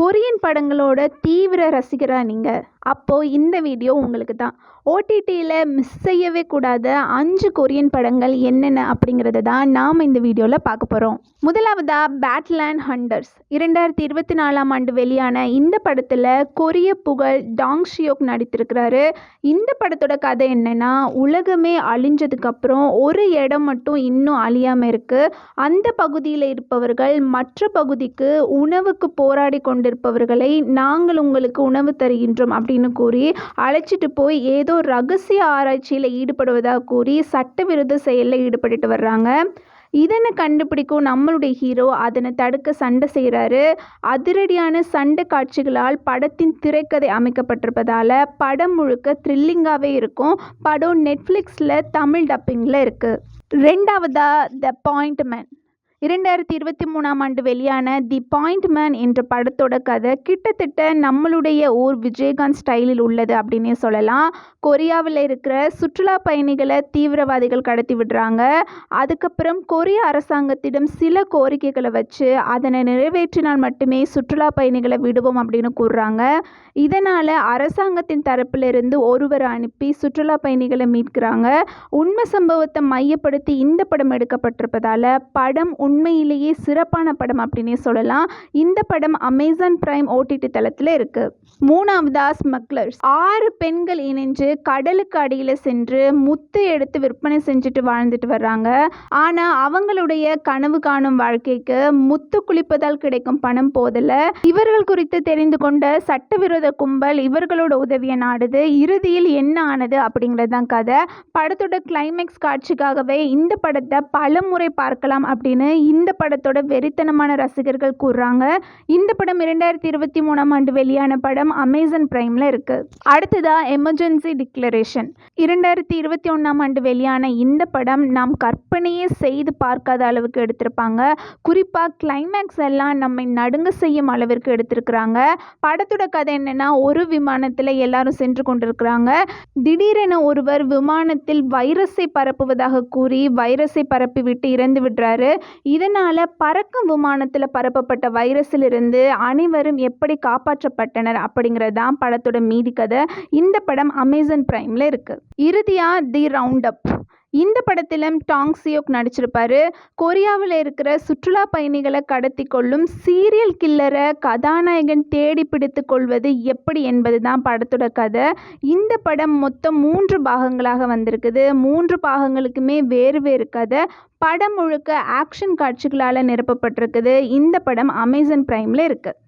Korean படங்களோட தீவிர ரசிகரா நீங்கள் அப்போது இந்த வீடியோ உங்களுக்கு தான். ஓடிடியில் மிஸ் செய்யவே கூடாத அஞ்சு கொரியன் படங்கள் என்னென்ன அப்படிங்கிறத தான் நாம் இந்த வீடியோவில் பார்க்க போகிறோம் முதலாவதாக பேட்லேண்ட் ஹண்டர்ஸ் இரண்டாயிரத்தி இருபத்தி நாலாம் ஆண்டு வெளியான இந்த படத்தில் கொரிய புகழ் டாங் ஷியோக் நடித்திருக்கிறாரு. இந்த படத்தோட கதை என்னென்னா உலகமே அழிஞ்சதுக்கப்புறம் ஒரு இடம் மட்டும் இன்னும் அழியாமல் இருக்குது அந்த பகுதியில் இருப்பவர்கள் மற்ற பகுதிக்கு உணவுக்கு போராடி கொண்டிருப்பவர்களை நாங்கள் உங்களுக்கு உணவு தருகின்றோம் அப்படின்னு கூறி அழைச்சிட்டு போய் ஏதோ ரகசிய ஆராய்ச்சியில் ஈடுபடுவதாக கூறி சட்டவிரோத செயலில் ஈடுபட்டுட்டு வர்றாங்க. இதனை கண்டுபிடிக்கும்? நம்மளுடைய ஹீரோ அதனை தடுக்க சண்டை செய்கிறாரு அதிரடியான சண்டை காட்சிகளால் படத்தின் திரைக்கதை அமைக்கப்பட்டிருப்பதால் படம் முழுக்க த்ரில்லிங்காகவே இருக்கும். படம் நெட்ஃப்ளிக்ஸில் தமிழ் டப்பிங்கில் இருக்குது ரெண்டாவதா த பாயிண்ட் மேன் இரண்டாயிரத்தி இருபத்தி மூணாம் ஆண்டு வெளியான தி பாயிண்ட் மேன் என்ற படத்தோட கதை கிட்டத்தட்ட நம்மளுடைய ஊர் விஜயகாந்த் ஸ்டைலில் உள்ளது அப்படின்னே சொல்லலாம். கொரியாவில் இருக்கிற சுற்றுலா பயணிகளை தீவிரவாதிகள் கடத்தி விடுறாங்க. அதுக்கப்புறம் கொரிய அரசாங்கத்திடம் சில கோரிக்கைகளை வச்சு அதனை நிறைவேற்றினால் மட்டுமே சுற்றுலா பயணிகளை விடுவோம் அப்படின்னு கூறுறாங்க. இதனால் அரசாங்கத்தின் தரப்பிலிருந்து ஒருவரை அனுப்பி சுற்றுலா பயணிகளை மீட்கிறாங்க. உண்மை சம்பவத்தை மையப்படுத்தி இந்த படம் எடுக்கப்பட்டிருப்பதால் படம் உண்மையிலேயே சிறப்பான படம் அப்படின்னே சொல்லலாம். இந்த படம் அமேசான் பிரைம் ஓடிடி தளத்தில் இருக்குது மூணாவதா ஸ்மக்லர்ஸ் ஆறு பெண்கள் இணைஞ்சு கடலுக்கு அடியில் சென்று முத்து எடுத்து விற்பனை செஞ்சுட்டு வாழ்ந்துட்டு வர்றாங்க. ஆனால் அவங்களுடைய கனவு காணும் வாழ்க்கைக்கு முத்து குளிப்பதால் கிடைக்கும் பணம் போதல. இவர்கள் குறித்து தெரிந்து கொண்ட சட்டவிரோத கும்பல் இவர்களோட உதவியை நாடுது. இறுதியில் என்ன ஆனது அப்படிங்கிறது தான் கதை. படத்தோட கிளைமேக்ஸ் காட்சிக்காகவே இந்த படத்தை பல முறை பார்க்கலாம் அப்படின்னு இந்த படத்தோட வெறித்தனமான ரசிகர்கள் கூறுறாங்க. இந்த படம் இரண்டாயிரத்தி இருபத்தி மூணாம் ஆண்டு வெளியான படம் அமேசான் பிரைமில் இருக்குது அடுத்ததா எமர்ஜென்சி டிக்ளரேஷன் இரண்டாயிரத்தி இருபத்தி ஒன்றாம் ஆண்டு வெளியான இந்த படம் நாம் கற்பனையே செய்து பார்க்காத அளவுக்கு எடுத்திருப்பாங்க. குறிப்பாக கிளைமேக்ஸ் எல்லாம் நம்மை நடுங்க செய்யும் அளவிற்கு எடுத்திருக்கிறாங்க. படத்தோட கதை என்னென்னா ஒரு விமானத்தில் எல்லாரும் சென்று கொண்டிருக்கிறாங்க. திடீரென ஒருவர் விமானத்தில் வைரஸை பரப்புவதாக கூறி வைரஸை பரப்பிவிட்டு இறந்து விடுறாரு. இதனால் பறக்கும் விமானத்தில் பரப்பப்பட்ட வைரஸிலிருந்து அனைவரும் எப்படி காப்பாற்றப்பட்டனர் அப்படிங்கிறது தான் படத்தோட மீதி கதை. இந்த படம் அமேசான் பிரைமில் இருக்குது இறுதியாக தி ரவுண்ட் அப் இந்த படத்திலும் டாங் சியோக் நடிச்சிருப்பாரு. கொரியாவில் இருக்கிற சுற்றுலா பயணிகளை கடத்தி கொள்ளும் சீரியல் கில்லரை கதாநாயகன் தேடி பிடித்து கொள்வது எப்படி என்பது தான் படத்தோட கதை. இந்த படம் மொத்தம் மூன்று பாகங்களாக வந்திருக்குது. மூன்று பாகங்களுக்குமே வேறு வேறு கதை. படம் முழுக்க ஆக்ஷன் காட்சிகளால் நிரப்பப்பட்டிருக்குது. இந்த படம் அமேசான் ப்ரைமில் இருக்குது